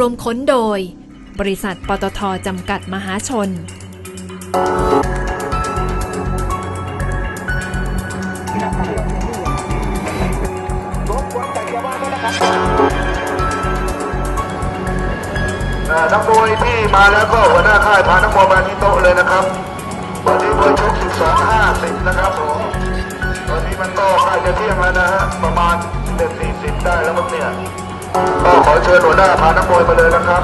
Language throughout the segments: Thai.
รวมค้นโดย บริษัทปตทจำกัดมหาชน อ่านักมวยที่มาแล้วก็หัวหน้าค่ายพานักมวยมาที่โต๊ะเลยนะครับ วันนี้มวยชก12 50 นะครับผมตอนนี้มันก็ใกล้จะเที่ยงแล้วนะฮะ ประมาณเด็40 ได้แล้วมั้งเนี่ย ก็ขอเชิญหัวหน้าพานักมวยมาเลยนะครับ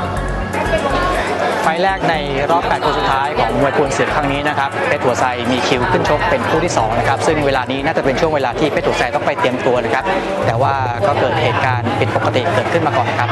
ไฟล์แรกในรอบ 8 คนสุดท้ายของมวยปูนเสือครั้งนี้นะครับเพชรหัวไซมีคิวขึ้นชกเป็นคู่ที่ 2 นะครับ ซึ่งเวลานี้น่าจะเป็นช่วงเวลาที่เพชรหัวไซต้องไปเตรียมตัวนะครับ แต่ว่าก็เกิดเหตุการณ์ผิดปกติเกิดขึ้นมาก่อนครับ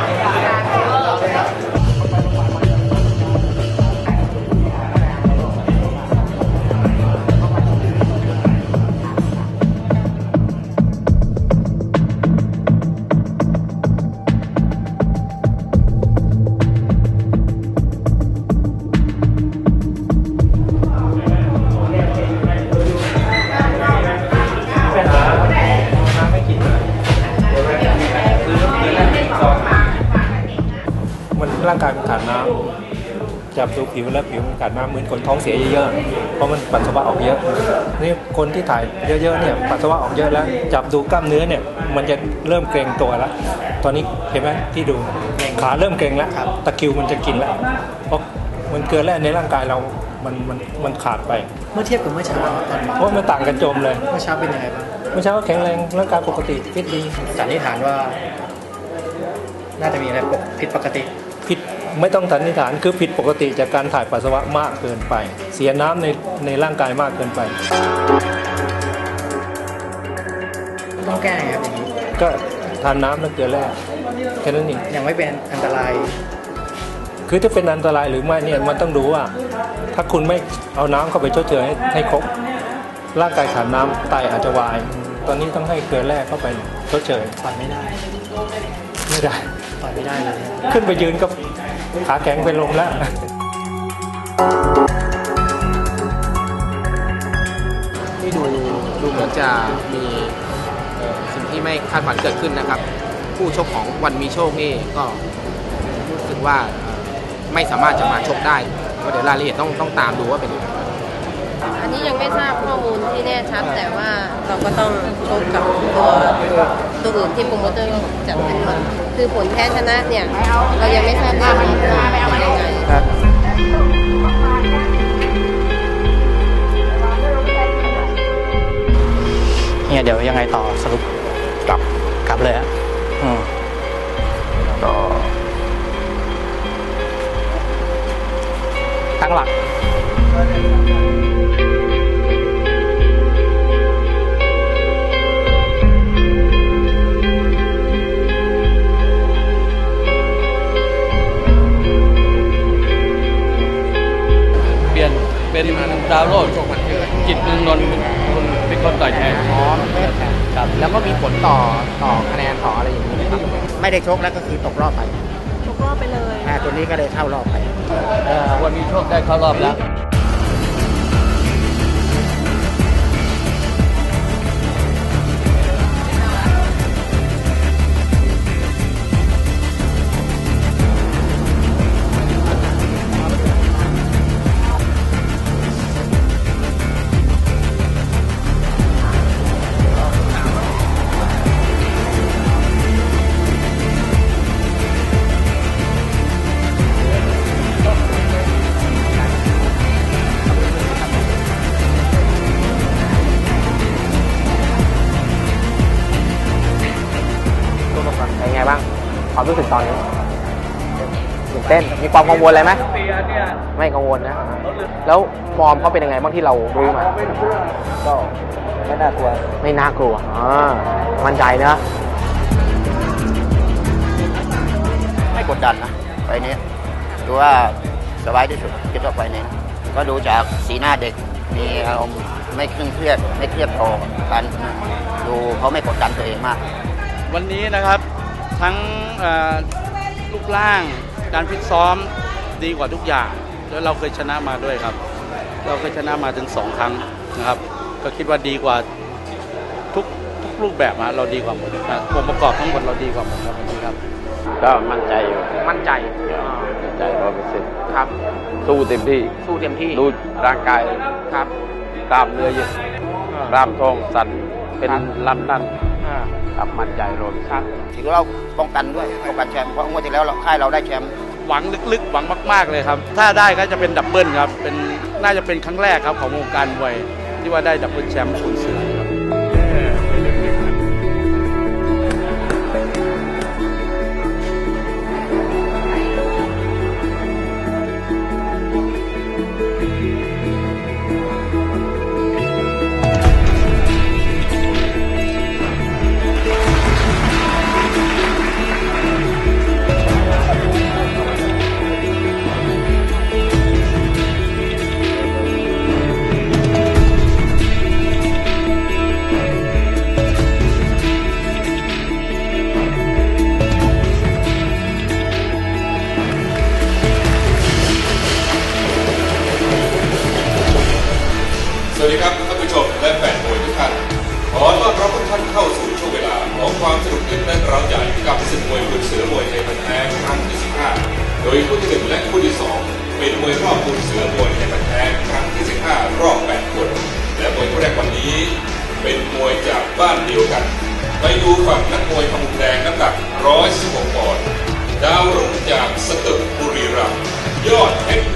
จับดูผิวแล้วผิวมันขาดน้ำเหมือนคนท้องเสียเยอะๆเพราะมันปัสสาวะออกเยอะนี่คนที่ถ่ายเยอะๆเนี่ยปัสสาวะออกเยอะแล้ว จับดูกล้ามเนื้อเนี่ยมันจะเริ่มเกร็งตัวแล้วตอนนี้เห็นไหมที่ดูขาเริ่มเกร็งแล้วตะคริวมันจะกินแล้วเพราะมันเกลือแร่ในร่างกายเรามันมันมันขาดไป เมื่อเทียบกับเมื่อเช้าตอนนี้เพราะมันต่างกันโจมเลยเมื่อเช้าเป็นยังไงบ้างเมื่อเช้าก็แข็งแรงร่างกายปกติฟิตดีสันนิษฐานว่า น่าจะมีอะไรปกผิดปกติผิด ไม่ต้องสันนิษฐานคือผิดปกติจากการถ่ายปัสสาวะมากเกินไป เสียน้ำในในร่างกายมากเกินไปต้องแก้ยังไงครับอย่างนี้ก็ทานน้ำและเกลือแร่แค่นั้นเองยังไม่เป็นอันตราย คือถ้าเป็นอันตรายหรือไม่เนี่ยมันต้องดูว่า ถ้าคุณไม่เอาน้ำเข้าไปชดเชยให้ให้ครบร่างกายขาดน้ำไตอาจจะวาย ตอนนี้ต้องให้เกลือแร่เข้าไปชดเชยต่อยไม่ได้ ไม่ได้ต่อยไม่ได้เลยขึ้นไปยืนก็ขาแข็งเป็นลมแล้วที่ดูดูเหมือนจะมีเอ่อสิ่งที่ไม่คาดฝันเกิดขึ้นนะครับ ผู้ชกของวันมีโชคนี่ก็รู้สึกว่าเอ่อไม่สามารถจะมาชกได้ก็เดี๋ยวรายละเอียดต้องต้องตามดูว่าเป็นยังไงอันนี้ยังไม่ทราบข้อมูล ที่แน่ชัดแต่ว่าเราก็ต้องชกกับตัวตัวอื่นที่โปรโมเตอร์จัดขึ้นมาคือผลแพ้ชนะเนี่ย เรายังไม่ทราบแน่ชัดว่าเป็นยังไงเนี่ยเดี๋ยวยังไงต่อสรุปกลับกลับเลยอะอืมต่อตั้งหลัก ดาวโรดจิตเมืองนนท์คนเป็นคนต่อยแทนอ๋อไม่ได้แข่งครับแล้วก็มีผลต่อต่อคะแนนต่ออะไรอย่างนี้นะครับไม่ได้ชกแล้วก็คือตกรอบไปตกรอบไปเลยอ่าตัวนี้ก็เลยเข้ารอบไปเอ่อวันนี้โชคได้เข้ารอบแล้ว ความรู้สึกตอนนี้ตื่นเต้น มีความกังวลอะไรไหมไม่กังวลนะ แล้วฟอร์มเขาเป็นยังไงบ้างที่เรารู้มา ก็ไม่น่ากลัว ไม่น่ากลัวอ่ามั่นใจนะ ไม่กดดันนะไฟล์นี้ดูว่าสบายที่สุดคิดว่าไฟล์นี้นะก็ดูจากสีหน้าเด็ก มีอารมณ์ไม่เคร่งเครียด ไม่เครียดต่อกันดูเขาไม่กดดันตัวเองมาก วันนี้นะครับ ทั้งเอ่อรูปร่าง การฟิตซ้อมดีกว่าทุกอย่าง แล้วเราเคยชนะมาด้วยครับ เราเคยชนะมาถึงสองครั้งนะครับ ก็คิดว่าดีกว่าทุกทุกรูปแบบนะเราดีกว่าหมดนะองค์ประกอบทั้งหมดเราดีกว่าหมดครับวันนี้ครับ ก็มั่นใจอยู่มั่นใจมั่นใจร้อยเปอร์เซ็นต์ครับ สู้เต็มที่สู้เต็มที่ดูร่างกายครับกล้ามเนื้อเยอะกล้ามทองสั่นเป็นลำนั่น อ่าครับมั่นใจร้อยเปอร์เซ็นต์ถือว่าเราป้องกันด้วยป้องกันแชมป์เพราะงวดที่แล้วเราค่ายเราได้แชมป์หวังลึกๆ หวังมากๆเลยครับ ถ้าได้ก็จะเป็นดับเบิลครับเป็นน่าจะเป็นครั้งแรกครับของวงการมวยที่ว่าได้ดับเบิลแชมป์คุณเสือ เป็นมวยรอบคุณเสือมวยไทยพันแท้ครั้งที่ 15 รอบ 8 คน และมวยคู่แรกวันนี้ เป็นมวยจากบ้านเดียวกัน ไปดูฝั่งนักมวยพมุงแดงน้ำหนัก 116ปอนด์ดาวรุ่งจากสตึกบุรีรัมย์ยอดเพชร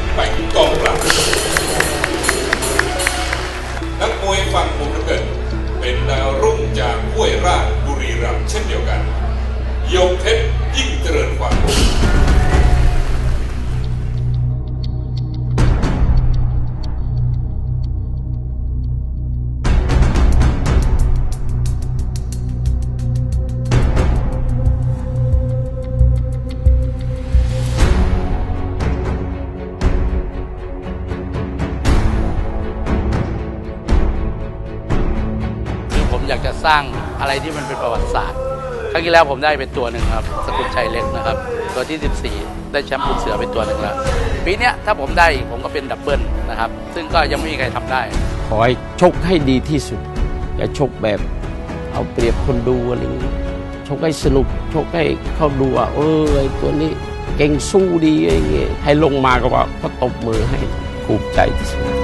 ร้างอะไรที่มันเป็นประวัติศาสตร์ครั้งที่แล้วผมได้เป็นตัวหนึ่งครับ สกุลชัยเล็กนะครับ ตัวที่ 14 ได้แชมป์คุณเสือเป็นตัวหนึ่งแล้ว ปีเนี้ยถ้าผมได้อีกผมก็เป็นดับเบิลนะครับ ซึ่งก็ยังไม่มีใครทำได้ ขอให้ชกให้ดีที่สุด อย่าชกแบบเอาเปรียบคนดูอะไรอย่างงี้ชกให้สนุกชกให้เขาดูว่าเออไอตัวนี้เก่งสู้ดีอะไรอย่างเงี้ยให้ลงมาก็ว่าก็ตบมือให้ภูมิใจที่สุด